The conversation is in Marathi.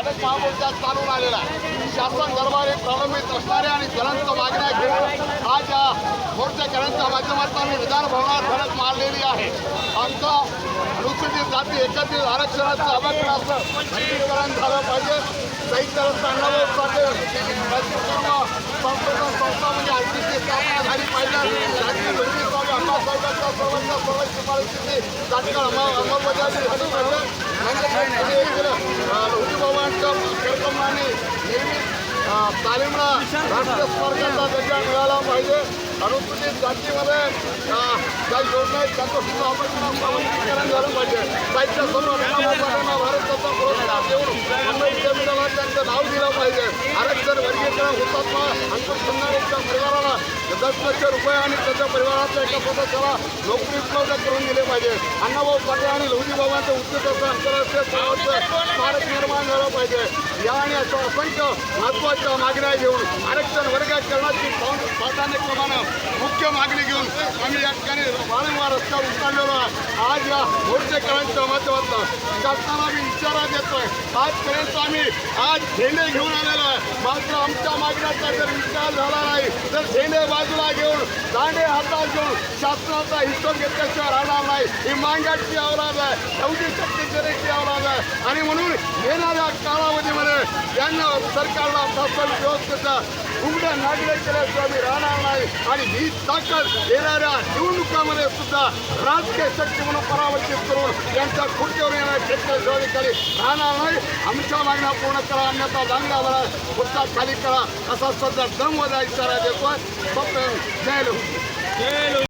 कडक महामोर्चा चालून आलेला आहे. शासन दरबारी प्रलंबित असणाऱ्या आणि ज्वलंत मागण्या घेऊन आज या मोर्चेकऱ्यांच्या माध्यमातून आम्ही विधानभवनात धडक मारलेली आहे. आमचं अनुसूचित जाती एकत्रित आरक्षणाचं अभ्यासक्रमाचं वर्गीकरण झालं पाहिजे. साहित्य अण्णाभाऊसाठी संस्था संस्था म्हणजे आयसीची स्थापना झाली पाहिजे. राज्य सर्वांच्या सर्व शिफारशीची तात्काळ अंमलबजावणी झाली पाहिजे. लोधी तालीमला राष्ट्रीय स्पर्धाचा दर्जा मिळाला पाहिजे. अनुसूचित जातीमध्ये काही ज्या योजना आहेत त्यांचं सुद्धा आपण सामाजिकरण झालं पाहिजे. साहित्य सर्व भारत भारताचा पुरस्कार देऊन मुंबई विद्यापीठाला त्यांचं नाव दिलं पाहिजे. आरक्षण वर्गीकरण हुतात्मा अंकुश खंडारेच्या परिवाराला दस लक्ष रुपये आणि त्याच्या परिवारातल्या एका सदस्याला नोकरी उपलब्ध करून दिले पाहिजे. अण्णाभाऊ पाटील आणि लहुजी बाबांचं उत्कृष्ट आंतरराष्ट्रीय स्तरावरचं स्मारक निर्माण झालं पाहिजे. या आणि अशा असंख्य मागण्या घेऊन आरक्षण वर्गीकरणाची प्राधान्यक्रमानं मुख्य मागणी घेऊन आम्ही या ठिकाणी वारंवार रस्त्यावर उतरलेलो आहे. आज या मोर्चेकरांच्या माध्यमातून शासनाला मी इशारा देतोय. आजपर्यंत आम्ही आज झेंडे घेऊन आलेलो आहे. मात्र आमच्या मागण्याचा जर विचार झाला नाही तर झेंडे बाजूला घेऊन दांडे हातात घेऊन शासनाचा हिशोब घेतल्याशिवाय राहणार नाही. ही मांगाची आवराज आहे. एवढी शक्तीचरेची अवलाद आणि म्हणून येणाऱ्या कालावधीमध्ये यांना सरकारला शासन व्यवस्थेचा उघड्या नागरिक केल्याशिवाय आम्ही राहणार नाही. आणि ही ताकद येणाऱ्या निवडणुकामध्ये सुद्धा राजकीय शक्ती म्हणून परावर्तित करून यांच्या खुर्चीवर येणाऱ्या शेतकरी अधिकारी राहणार नाही. आमच्या मागण्या पूर्ण करा अन्यथा दांगडा भरा खुर्चा खाली करा. असा सध्या दमवदा इशारा देतोय फक्त जय लोक.